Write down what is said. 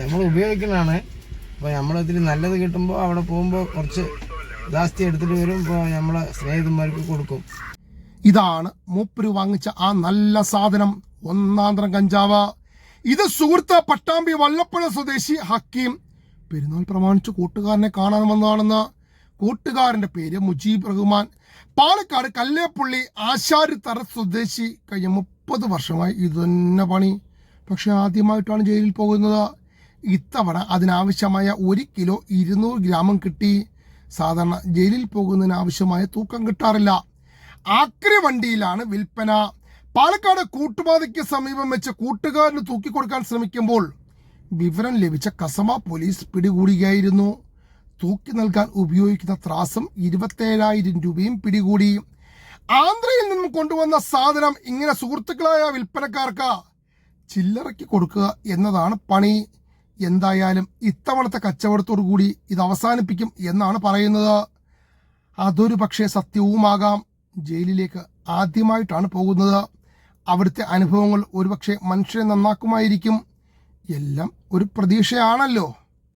നമ്മൾ ഉപയോഗിക്കുന്നതാണ്. അപ്പോൾ നമ്മളിതിൽ നല്ലത് കിട്ടുമ്പോൾ അവിടെ പോകുമ്പോൾ കുറച്ച് ജാസ്തി എടുത്തിട്ട് വരും. ഇപ്പോൾ നമ്മളെ സ്നേഹിതന്മാർക്ക് കൊടുക്കും. ഇതാണ് മൂപ്പര് വാങ്ങിച്ച ആ നല്ല സാധനം. ഒന്നാന്തരം കഞ്ചാവ്. ഇത് സുഹൃത്ത് പട്ടാമ്പി വല്ലപ്പുഴ സ്വദേശി ഹക്കീം. പെരുന്നാൾ പ്രമാണിച്ച് കൂട്ടുകാരനെ കാണാൻ വന്നതാണെന്ന് കൂട്ടുകാരന്റെ പേര് മുജീബ് റഹ്മാൻ. പാലക്കാട് കല്ലേപ്പുള്ളി ആശാരിത്തറ സ്വദേശി കഴിഞ്ഞ മുപ്പത് വർഷമായി ഇത് തന്നെ പണി. പക്ഷെ ആദ്യമായിട്ടാണ് ജയിലിൽ പോകുന്നത്. ഇത്തവണ അതിനാവശ്യമായ ഒരു കിലോ ഇരുന്നൂറ് ഗ്രാമം കിട്ടി. സാധാരണ ജയിലിൽ പോകുന്നതിന് ആവശ്യമായ തൂക്കം കിട്ടാറില്ല. ആക്രി വണ്ടിയിലാണ് വിൽപ്പന. പാലക്കാട് കൂട്ടുപാതയ്ക്ക് സമീപം വെച്ച് കൂട്ടുകാരന് തൂക്കിക്കൊടുക്കാൻ ശ്രമിക്കുമ്പോൾ വിവരം ലഭിച്ച കസമ പോലീസ് പിടികൂടുകയായിരുന്നു. തൂക്കി നൽകാൻ ഉപയോഗിക്കുന്ന ത്രാസം ഇരുപത്തേഴായിരം രൂപയും പിടികൂടി. ആന്ധ്രയിൽ നിന്നും കൊണ്ടുവന്ന സാധനം ഇങ്ങനെ സുഹൃത്തുക്കളായ വിൽപ്പനക്കാർക്ക് ചില്ലറയ്ക്ക് കൊടുക്കുക എന്നതാണ് പണി. എന്തായാലും ഇത്തവണത്തെ കച്ചവടത്തോടു കൂടി ഇത് അവസാനിപ്പിക്കും എന്നാണ് പറയുന്നത്. അതൊരു പക്ഷേ സത്യവുമാകാം. ജയിലിലേക്ക് ആദ്യമായിട്ടാണ് പോകുന്നത്. അവിടുത്തെ അനുഭവങ്ങൾ ഒരുപക്ഷെ മനുഷ്യനെ നന്നാക്കുമായിരിക്കും. എല്ലാം ഒരു പ്രതീക്ഷയാണല്ലോ.